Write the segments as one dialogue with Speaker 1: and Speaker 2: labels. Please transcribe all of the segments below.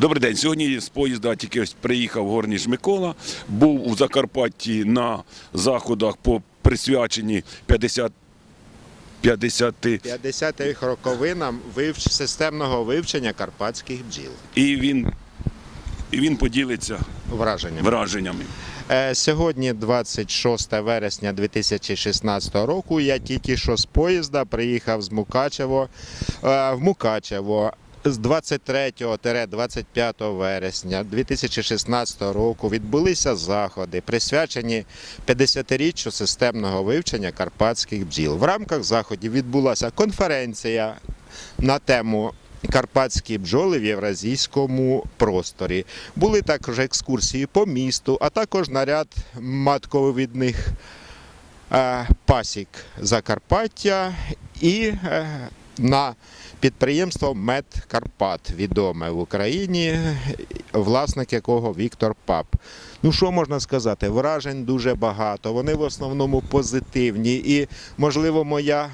Speaker 1: Добрий день. Сьогодні з поїзда тільки ось приїхав Горніш Микола. Був у Закарпатті на заходах по присвяченні 50 50
Speaker 2: 50-х роковинам вивч... системного вивчення карпатських бджіл.
Speaker 1: і він, і він поділиться
Speaker 2: Враження.
Speaker 1: враженнями.
Speaker 2: Е, Сьогодні 26 вересня 2016 року. Я тільки що з поїзда приїхав з Мукачево е, в Мукачево. З 23-25 вересня 2016 року відбулися заходи, присвячені 50-річчю системного вивчення карпатських бджіл. В рамках заходів відбулася конференція на тему Карпатські бджоли в євразійському просторі. Були також екскурсії по місту, а також наряд матковидних е, пасік Закарпаття і е, на підприємство Мед Карпат, відоме в Україні, власник якого Віктор Пап. Ну що можна сказати? Вражень дуже багато. Вони в основному позитивні. І, можливо, моя е,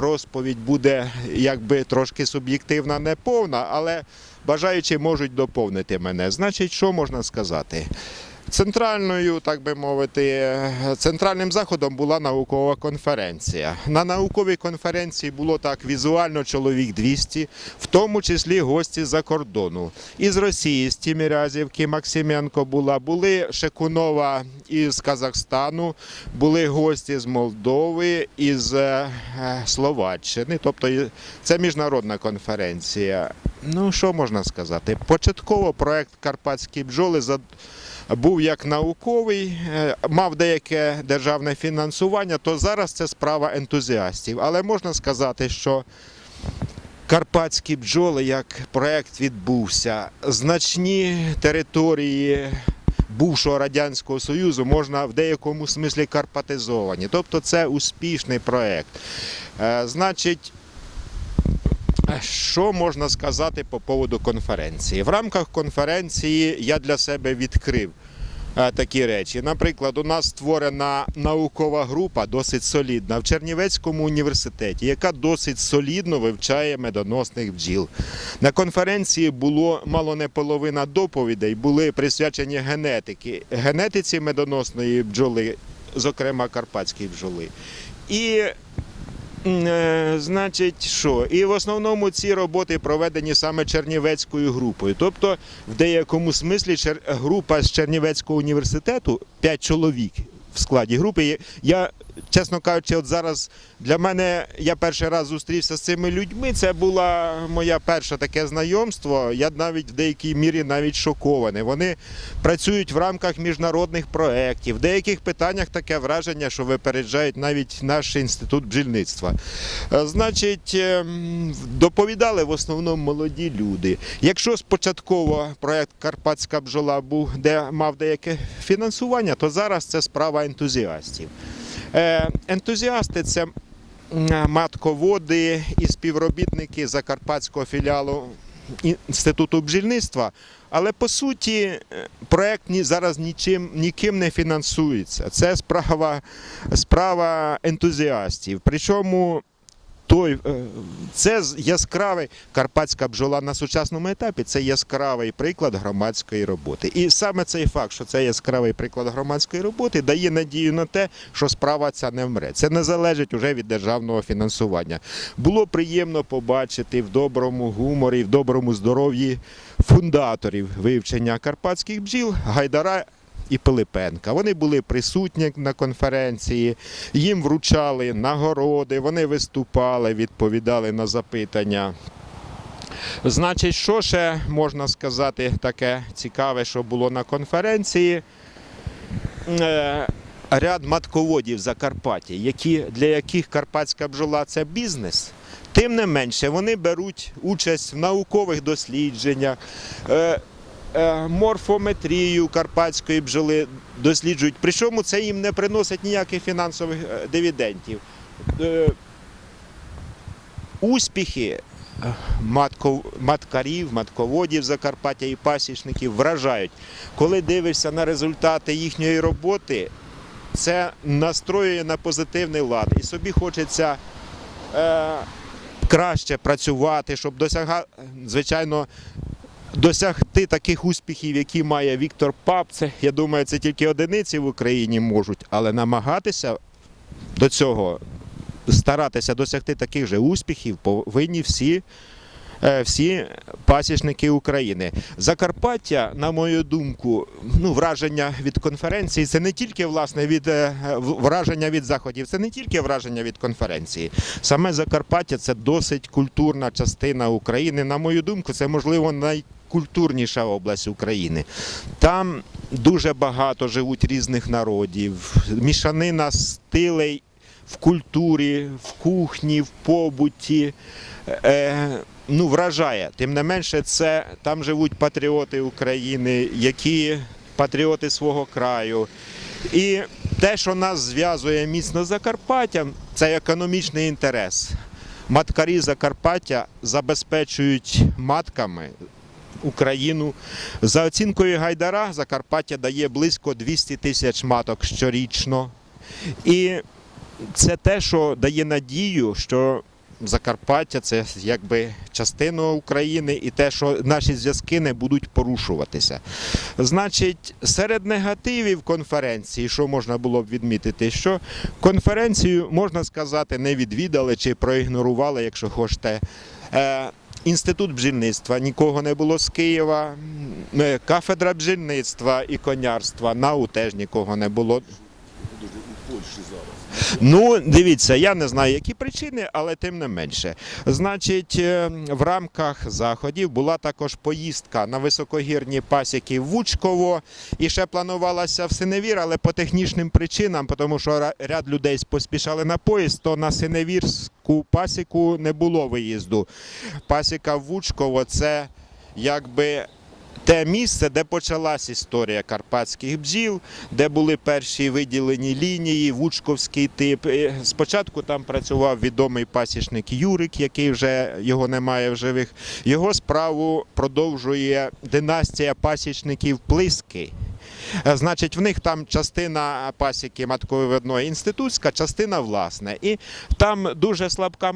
Speaker 2: розповідь буде якби трошки суб'єктивна, не повна, але бажаючі можуть доповнити мене. Значить, що можна сказати? Центральною, так би мовити, центральним заходом була наукова конференція. На науковій конференції було так візуально чоловік 200, в тому числі гості за кордону. Із Росії, з Тімірязівки, Максименко була, були Шекунова із Казахстану, були гості з Молдови, із е, Словаччини. Тобто це міжнародна конференція. Ну, що можна сказати? Початково проект Карпатські бджоли за був як науковий, е, мав деяке державне фінансування, то зараз це справа ентузіастів. Але можна сказати, що Карпатські бджоли як проект відбувся. Значні території бувшого Радянського Союзу можна в деякому смислі карпатизовані. Тобто це успішний проект. Е, Значить, що можна сказати по поводу конференції? В рамках конференції я для себе відкрив е, такі речі. Наприклад, у нас створена наукова група, досить солідна, в Чернівецькому університеті, яка досить солідно вивчає медоносних бджіл. На конференції було мало не половина доповідей, були присвячені генетики, генетиці медоносної бджоли, зокрема карпатської бджоли. І е, Значить, що? І в основному ці роботи проведені саме Чернівецькою групою. Тобто, в деякому смислі група з Чернівецького університету 5 чоловік в складі групи. Я, чесно кажучи, от зараз для мене я перший раз зустрівся з цими людьми. Це було моє перше таке знайомство. Я навіть в деякій мірі навіть шокований. Вони працюють в рамках міжнародних проєктів. В деяких питаннях таке враження, що випереджають навіть наш інститут бджільництва. Е, Значить, ем, доповідали в основному молоді люди. Якщо спочатково проєкт Карпатська бджола був, де мав деяке фінансування, то зараз це справа ентузіастів. Е, Ентузіасти це матководи і співробітники Закарпатського філіалу Інституту бджільництва. Але по суті, проєкт проект зараз нічим ніким не фінансується. Це справа, справа ентузіастів. Причому той, е, це яскравий карпатська бджола на сучасному етапі. Це яскравий приклад громадської роботи. І саме цей факт, що це яскравий приклад громадської роботи, дає надію на те, що справа ця не вмре. Це не залежить уже від державного фінансування. Було приємно побачити в доброму гуморі, в доброму здоров'ї фундаторів вивчення карпатських бджіл Гайдара. І Пилипенка. Вони були присутні на конференції, їм вручали нагороди, вони виступали, відповідали на запитання. Значить, що ще можна сказати таке цікаве, що було на конференції? Е, Ряд матководів Закарпаття, які, для яких карпатська бджола це бізнес. Тим не менше, вони беруть участь в наукових дослідженнях, е, морфометрію карпатської бджоли досліджують. Причому це їм не приносить ніяких фінансових е, дивідендів. Е, Успіхи е, маткарів, матководів Закарпаття і пасічників вражають. Коли дивишся на результати їхньої роботи, це настроює на позитивний лад. І собі хочеться е, краще працювати, щоб досягати, звичайно, досягти таких успіхів, які має Віктор Пап, це я думаю, це тільки одиниці в Україні можуть, але намагатися до цього старатися досягти таких же успіхів повинні всі. е, Всі пасічники України. Закарпаття, на мою думку, ну, враження від конференції це не тільки власне від е, враження від заходів, це не тільки враження від конференції. Саме Закарпаття це досить культурна частина України. На мою думку, це можливо найкультурніша область України. Там дуже багато живуть різних народів, мішанина стилей в культурі, в кухні, в побуті. Е, ну, вражає. Тим не менше, це там живуть патріоти України, які патріоти свого краю. І те, що нас зв'язує міцно з Закарпаттям, це економічний інтерес. Маткарі Закарпаття забезпечують матками Україну. За оцінкою Гайдара, Закарпаття дає близько 200 тисяч маток щорічно. І це те, що дає надію, що Закарпаття це якби частина України, і те, що наші зв'язки не будуть порушуватися. Значить, серед негативів конференції, що можна було б відмітити, що конференцію можна сказати не відвідали чи проігнорували, якщо хочете. Інститут бджільництва нікого не було з Києва. Е, Кафедра бджільництва і конярства НАУ теж нікого не було.
Speaker 1: У Польщі зараз.
Speaker 2: Ну, дивіться, я не знаю, які причини, але тим не менше. Значить, е, в рамках заходів була також поїздка на високогірні пасіки в Вучково. І ще планувалася в Синевір, але по технічним причинам, тому що ряд людей поспішали на поїзд, то на Синевірську пасіку не було виїзду. Пасіка в Вучково це якби. Те місце, де почалась історія карпатських бджіл, де були перші виділені лінії, вучковський тип. Спочатку там працював відомий пасічник Юрик, який вже його немає в живих. Його справу продовжує династія пасічників Плиски. Е, Значить, в них там частина пасіки матковивидної інститутська, частина власне. І там дуже слабка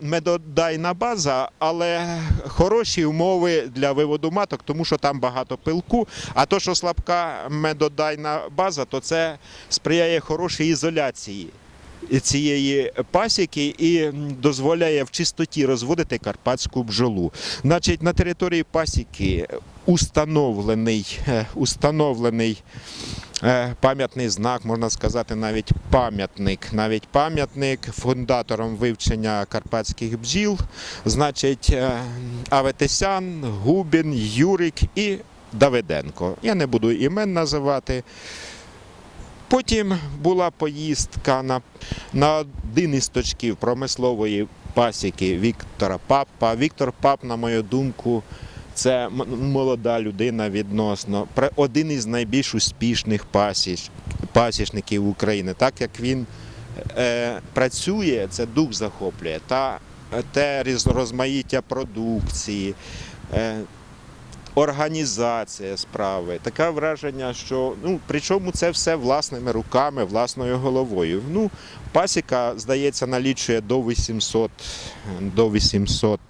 Speaker 2: медодайна база, але хороші умови для виводу маток, тому що там багато пилку. А то, що слабка медодайна база, то це сприяє хорошій ізоляції цієї пасіки і дозволяє в чистоті розводити карпатську бджолу. Значить, на території пасіки установлений, е, установлений е, пам'ятний знак, можна сказати, навіть пам'ятник. Навіть пам'ятник фундатором вивчення карпатських бджіл. Значить, е, Аветисян, Губін, Юрик і Давиденко. Я не буду імен називати. Потім була поїздка на, на один із точків промислової пасіки Віктора Папа. Віктор Пап, на мою думку, це молода людина відносно, один із найбільш успішних пасіч, пасічників України. Так як він е, працює, це дух захоплює. Та те розмаїття продукції. Е, Організація справи, таке враження, що ну причому це все власними руками, власною головою. Ну, пасіка, здається, налічує до 800, до 800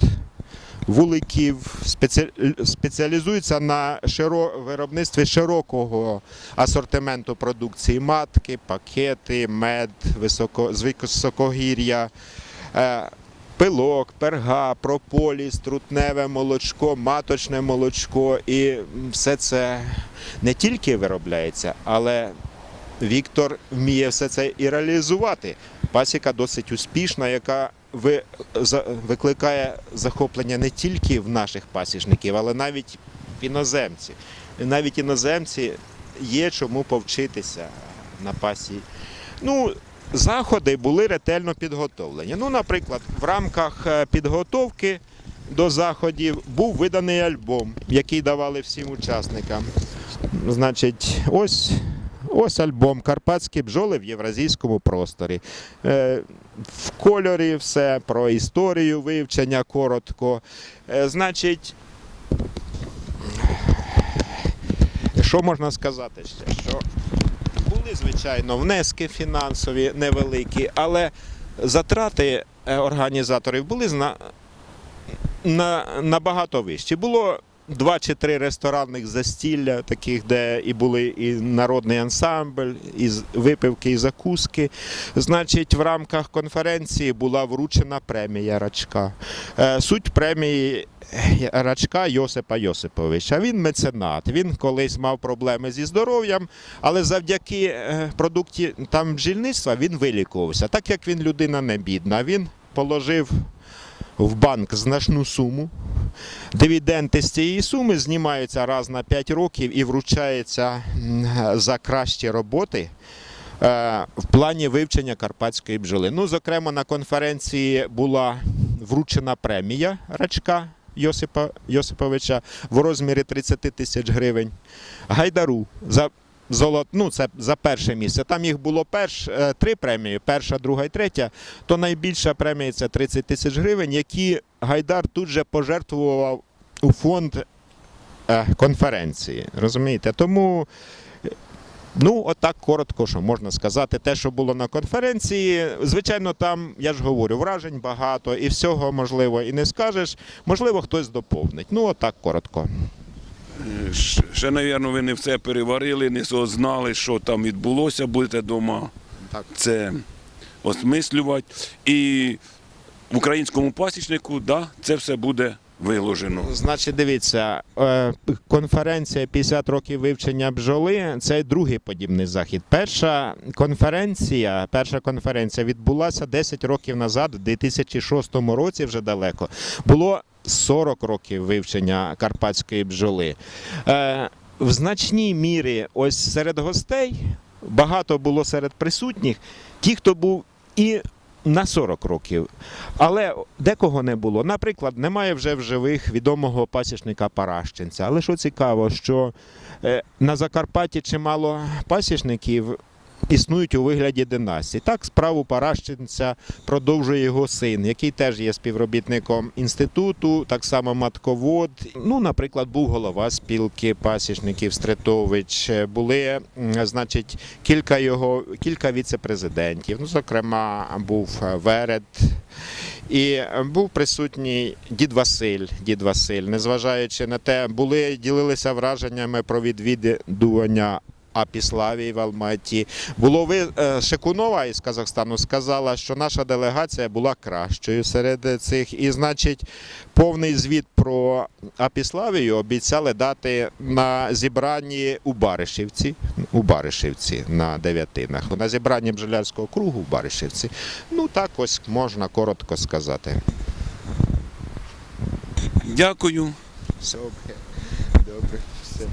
Speaker 2: вуликів, спеці- спеціалізується на широ... виробництві широкого асортименту продукції матки, пакети, мед, високо... з високогір'я. Пилок, перга, прополіс, трутневе молочко, маточне молочко. І все це не тільки виробляється, але Віктор вміє все це і реалізувати. Пасіка досить успішна, яка викликає захоплення не тільки в наших пасічників, але навіть в іноземців. Навіть іноземці є чому повчитися на пасі. Ну, заходи були ретельно підготовлені. Ну, наприклад, в рамках е, підготовки до заходів був виданий альбом, який давали всім учасникам. Значить, ось. Ось альбом Карпатські бджоли в євразійському просторі. Е, в кольорі все про історію вивчення коротко. Е, значить, що можна сказати ще? Що були, звичайно, внески фінансові невеликі, але затрати е, організаторів були на, на... набагато вищі. Було два чи три ресторанних застілля, таких, де і були і народний ансамбль, і випивки, і закуски. Значить, в рамках конференції була вручена премія Рачка. Е, Суть премії е, Рачка Йосипа Йосиповича. Він меценат. Він колись мав проблеми зі здоров'ям, але завдяки е, продукті там бджільництва він вилікувався. Так як він людина не бідна, він положив в банк значну суму. Дивіденди з цієї суми знімаються раз на 5 років і вручаються за кращі роботи е, в плані вивчення карпатської бджоли. Ну, зокрема, на конференції була вручена премія Рачка Йосипа Йосиповича в розмірі 30 тисяч гривень. Гайдару за золот, ну, це за перше місце. Там їх було перш, е, три премії, перша, друга і третя. То найбільша премія це 30 тисяч гривень, які Гайдар тут же пожертвував у фонд е, конференції. Розумієте? Тому. е, Ну, отак коротко, що можна сказати. Те, що було на конференції, звичайно, там, я ж говорю, вражень багато і всього можливо і не скажеш. Можливо, хтось доповнить. Ну, отак коротко.
Speaker 1: Ще, мабуть, ви не все переварили, не знали, що там відбулося, будете вдома це осмислювати. І в українському пасічнику да, це все буде виложено.
Speaker 2: Значить, дивіться, е, конференція 50 років вивчення бджоли це другий подібний захід. Перша конференція, перша конференція відбулася 10 років назад, в 2006 році, вже далеко. Було 40 років вивчення карпатської бджоли. Е, В значній мірі, ось серед гостей, багато було серед присутніх, ті, хто був і на 40 років. Але декого не було. Наприклад, немає вже в живих відомого пасічника Паращенця. Але що цікаво, що е, на Закарпатті чимало пасічників існують у вигляді династій. Так, справу Паращенця продовжує його син, який теж є співробітником інституту, так само матковод. Ну, наприклад, був голова спілки пасічників Стретович. Були, значить, кілька його, кілька віце-президентів. Ну, зокрема, був Веред. І е, був присутній дід Василь. Дід Василь, незважаючи на те, були ділилися враженнями про відвідування Апіславії в Алматі. Було ви е, Шекунова із Казахстану сказала, що наша делегація була кращою серед цих. І, значить, повний звіт про Апіславію обіцяли дати на зібранні у Баришівці, у Баришівці на дев'ятинах, на зібранні бджолярського кругу в Баришівці. Ну так ось можна коротко сказати.
Speaker 1: Дякую.
Speaker 2: Все добре. Добре. Все.